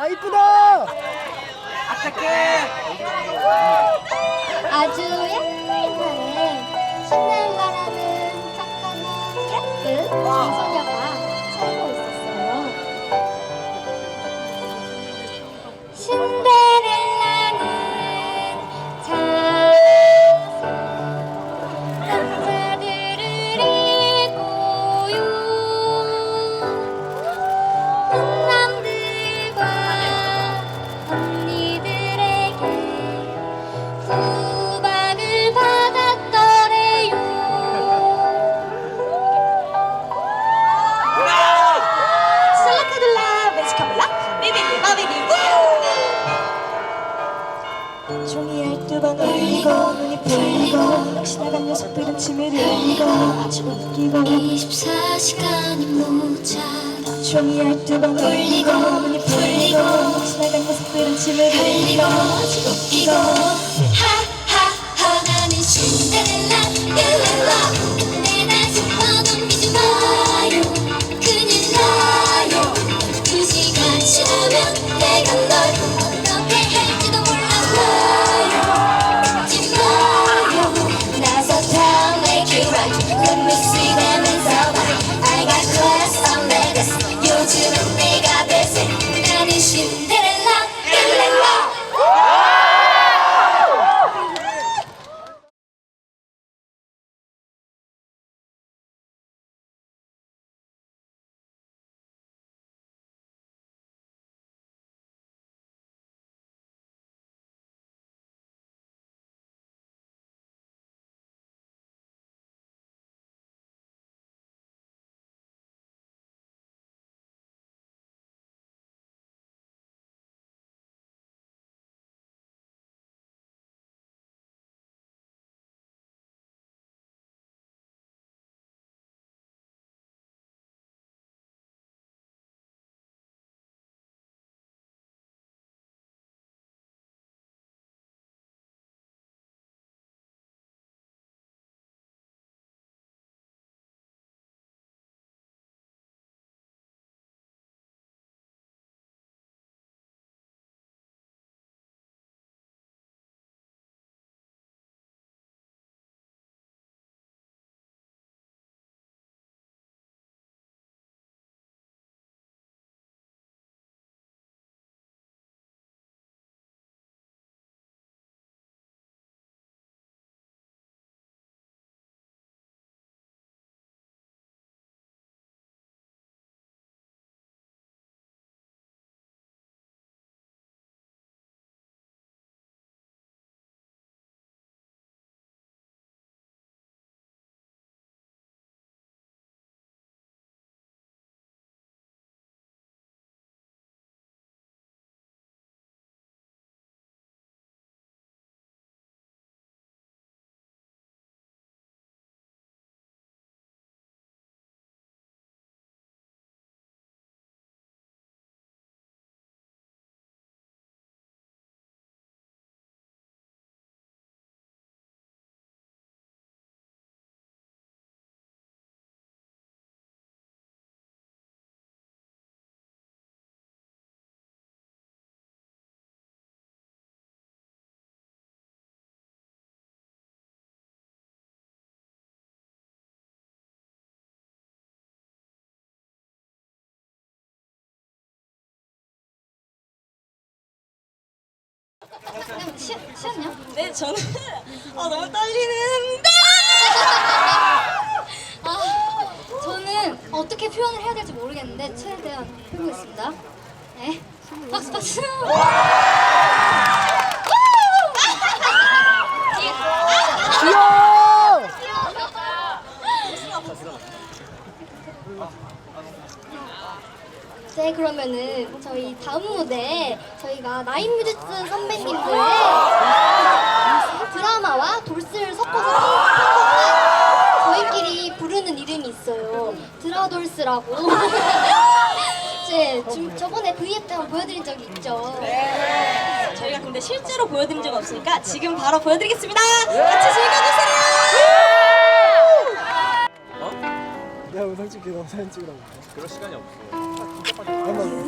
아 이쁘다. 아주 옛날에 신넬라라는 착하고 예쁜 종이 열두 번 올리고 눈이 풀리고 지나간 녀석들은 침을 흘리고 아주 웃기고 24시간이 모자라. 종이 열두 번 올리고 눈이 풀리고 지나간 녀석들은 침을 흘리고 아주 웃기고 하하하 나는 신데렐라 룰랄라. 근데 날 슬퍼도 믿지 마요. 큰일 나요. 두 시간 지나면 내가 널 어떻게 할 시, 시였냐? 네 저는 아 너무 떨리는데 아, 저는 어떻게 표현을 해야 될지 모르겠는데 최대한 해보겠습니다. 네, 박수 박수. 귀여워. 네, 그러면은 저희 다음 무대 저희가 나인뮤지스 선배님들의 드라마와 돌스를 섞어서 한 저희끼리 부르는 이름이 있어요. 드라돌스라고. 이제 좀 저번에 V앱 때 한번 보여드린 적이 있죠. 저희가 근데 실제로 보여드린 적 없으니까 지금 바로 보여드리겠습니다 같이 즐겨주세요 네. 내가 영상 찍게 너 사진 찍으라고. 그럴 시간이 없어.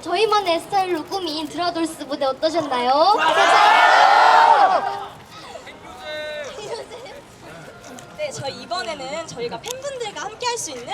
네, 저희만의 스타일로 꾸민 드라돌스 무대 어떠셨나요? 네, 저희 이번에는 저희가 팬분들과 함께 할 수 있는